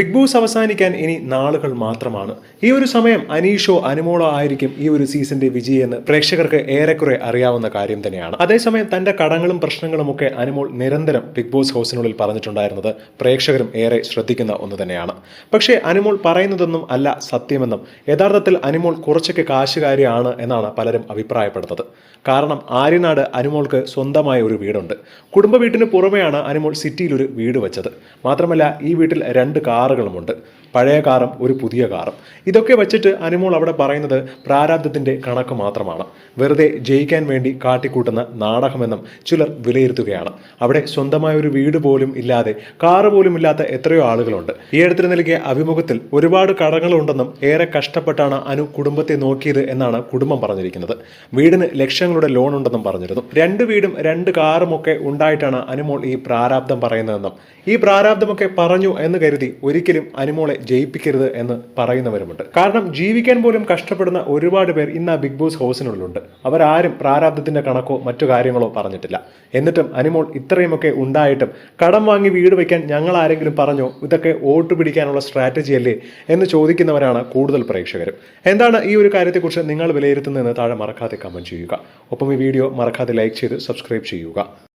Big boss അവസാനിക്കാൻ ഇനി നാളുകൾ മാത്രമാണ്. ഈ ഒരു സമയം അനീഷോ അനുമോളോ ആയിരിക്കും ഈ ഒരു സീസന്റെ വിജയെന്ന് പ്രേക്ഷകർക്ക് ഏറെക്കുറെ അറിയാവുന്ന കാര്യം തന്നെയാണ്. അതേസമയം തന്റെ കടങ്ങളും പ്രശ്നങ്ങളും ഒക്കെ അനുമോൾ നിരന്തരം ബിഗ് ബോസ് ഹൗസിനുള്ളിൽ പറഞ്ഞിട്ടുണ്ടായിരുന്നത് പ്രേക്ഷകരും ഏറെ ശ്രദ്ധിക്കുന്ന ഒന്ന് തന്നെയാണ്. പക്ഷേ അനുമോൾ പറയുന്നതൊന്നും അല്ല സത്യമെന്നും യഥാർത്ഥത്തിൽ അനുമോൾ കുറച്ചൊക്കെ കാശുകാരിയാണ് എന്നാണ് പലരും അഭിപ്രായപ്പെടുന്നത്. കാരണം ആര്യനാട് അനുമോൾക്ക് സ്വന്തമായ ഒരു വീടുണ്ട്. കുടുംബ വീട്ടിന് പുറമെയാണ് അനുമോൾ സിറ്റിയിൽ ഒരു വീട് വെച്ചത്. മാത്രമല്ല ഈ വീട്ടിൽ രണ്ട് കാറുകളുമുണ്ട്. പഴയ കാറും ഒരു പുതിയ കാറും. ഇതൊക്കെ വെച്ചിട്ട് അനുമോൾ അവിടെ പറയുന്നത് പ്രാരാബ്ദത്തിന്റെ കണക്ക് മാത്രമാണ്. വെറുതെ ജയിക്കാൻ വേണ്ടി കാട്ടിക്കൂട്ടുന്ന നാടകമെന്നും ചിലർ വിലയിരുത്തുകയാണ്. അവിടെ സ്വന്തമായ ഒരു വീട് പോലും ഇല്ലാതെ കാറ് പോലും ഇല്ലാത്ത എത്രയോ ആളുകളുണ്ട്. ഈ അടുത്തിന് നൽകിയ അഭിമുഖത്തിൽ ഒരുപാട് കടങ്ങളുണ്ടെന്നും ഏറെ കഷ്ടപ്പെട്ടാണ് അനു കുടുംബത്തെ നോക്കിയത് എന്നാണ് കുടുംബം പറഞ്ഞിരിക്കുന്നത്. വീടിന് ലക്ഷങ്ങളുടെ ലോൺ ഉണ്ടെന്നും പറഞ്ഞിരുന്നു. രണ്ട് വീടും രണ്ട് കാറും ഒക്കെ ഉണ്ടായിട്ടാണ് അനുമോൾ ഈ പ്രാരാബ്ദം പറയുന്നതെന്നും. ഈ പ്രാരാബ്ദമൊക്കെ പറഞ്ഞു എന്ന് കരുതി ഒരിക്കലും അനുമോളെ ജയിപ്പിക്കരുത് എന്ന് പറയുന്നവരുമുണ്ട്. കാരണം ജീവിക്കാൻ പോലും കഷ്ടപ്പെടുന്ന ഒരുപാട് പേർ ഇന്ന് ആ ബിഗ് ബോസ് ഹൗസിനുള്ളിലുണ്ട്. അവരാരും പ്രാരാബ്ദത്തിന്റെ കണക്കോ മറ്റു കാര്യങ്ങളോ പറഞ്ഞിട്ടില്ല. എന്നിട്ടും അനുമോൾ ഇത്രയുമൊക്കെ ഉണ്ടായിട്ടും കടം വാങ്ങി വീട് വയ്ക്കാൻ ഞങ്ങൾ ആരെങ്കിലും പറഞ്ഞോ ഇതൊക്കെ വോട്ട് പിടിക്കാനുള്ള സ്ട്രാറ്റജി അല്ലേ എന്ന് ചോദിക്കുന്നവരാണ് കൂടുതൽ പ്രേക്ഷകരും. എന്താണ് ഈ ഒരു കാര്യത്തെക്കുറിച്ച് നിങ്ങൾ വിലയിരുത്തുന്നതെന്ന് താഴെ മറക്കാതെ കമന്റ് ചെയ്യുക. ഒപ്പം ഈ വീഡിയോ മറക്കാതെ ലൈക്ക് ചെയ്ത് സബ്സ്ക്രൈബ് ചെയ്യുക.